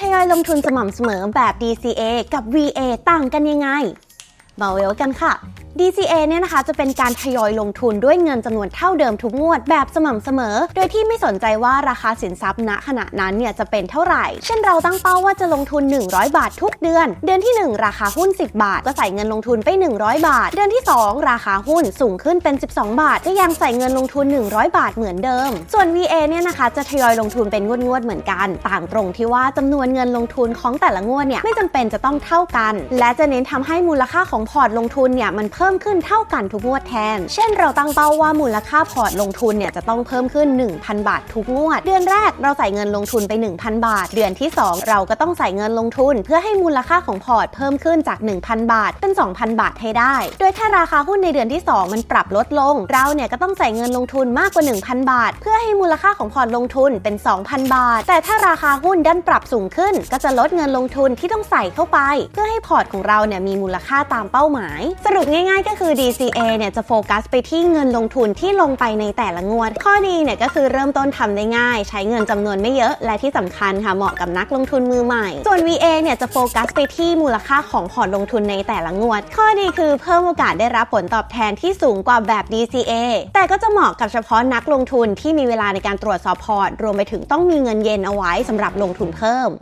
ทยอยลงทุนสม่ำเสมอแบบ DCA กับ VA ต่างกันยังไง มาเวลกันค่ะ DCA เนี่ยนะคะจะเป็นการทยอยลงทุนด้วยเงินจำนวนเท่าเดิมทุกงวดแบบสม่ำเสมอ โดยที่ไม่สนใจว่าราคาสินทรัพย์ณขณะนั้นเนี่ยจะเป็นเท่าไหร่ เช่นเราตั้งเป้าว่าจะลงทุน 100 บาททุกเดือน เดือนที่ 1 ราคาหุ้น 10 บาท ก็ใส่เงินลงทุนไป 100 บาท เดือนที่ 2 ราคาหุ้นสูงขึ้นเป็น 12 บาทก็ยังใส่เงินลงทุน 100 บาทเหมือนเดิม ส่วน VA เนี่ยนะคะจะทยอยลงทุนเป็นงวดๆเหมือนกัน ต่างตรงที่ว่าจำนวนเงินลงทุนของแต่ละงวดเนี่ยไม่จำเป็นจะต้องเท่ากัน และจะเน้นทำให้มูลค่าของพอร์ตลงทุนเนี่ยมันเพิ่มพิ่มขึ้นเท่ากันทุกงวดแทน เช่นเราตั้งเป้าว่ามูลค่าพอร์ตลงทุนเนี่ยจะต้องเพิ่มขึ้น 1,000 บาททุกงวด เดือนแรกเราใส่เงินลงทุนไป 1,000 บาท เดือนที่ 2 เราก็ต้องใส่เงินลงทุน เพื่อให้มูลค่าของพอร์ตเพิ่มขึ้นจาก 1,000 บาท เป็น 2,000 บาทให้ได้ โดยถ้าราคาหุ้นในเดือนที่ 2 มันปรับลดลง เราเนี่ยก็ต้องใส่เงินลงทุนมากกว่า 1,000 บาท เพื่อให้มูลค่าของพอร์ตลงทุนเป็น 2,000 บาท แต่ถ้าราคาหุ้นดันปรับสูงขึ้น ก็จะลดเงินลงทุนที่ต้องใส่เข้าไป เพื่อให้พอร์ตของเราเนี่ยมีมูลค่าตามเป้าหมาย สรุปง่ายๆ ก็คือ DCA เนี่ยจะโฟกัสไปที่เงินลงทุนที่ลงไปในแต่ละงวด ข้อดีเนี่ยก็คือเริ่มต้นทำได้ง่าย ใช้เงินจำนวนไม่เยอะ และที่สำคัญค่ะเหมาะกับนักลงทุนมือใหม่ ส่วน VA เนี่ยจะโฟกัสไปที่มูลค่าของพอร์ตลงทุนในแต่ละงวด ข้อดีคือเพิ่มโอกาสได้รับผลตอบแทนที่สูงกว่าแบบ DCA แต่ก็จะเหมาะกับเฉพาะนักลงทุนที่มีเวลาในการตรวจสอบพอร์ตรวมไปถึงต้องมีเงินเย็นเอาไว้สำหรับลงทุนเพิ่ม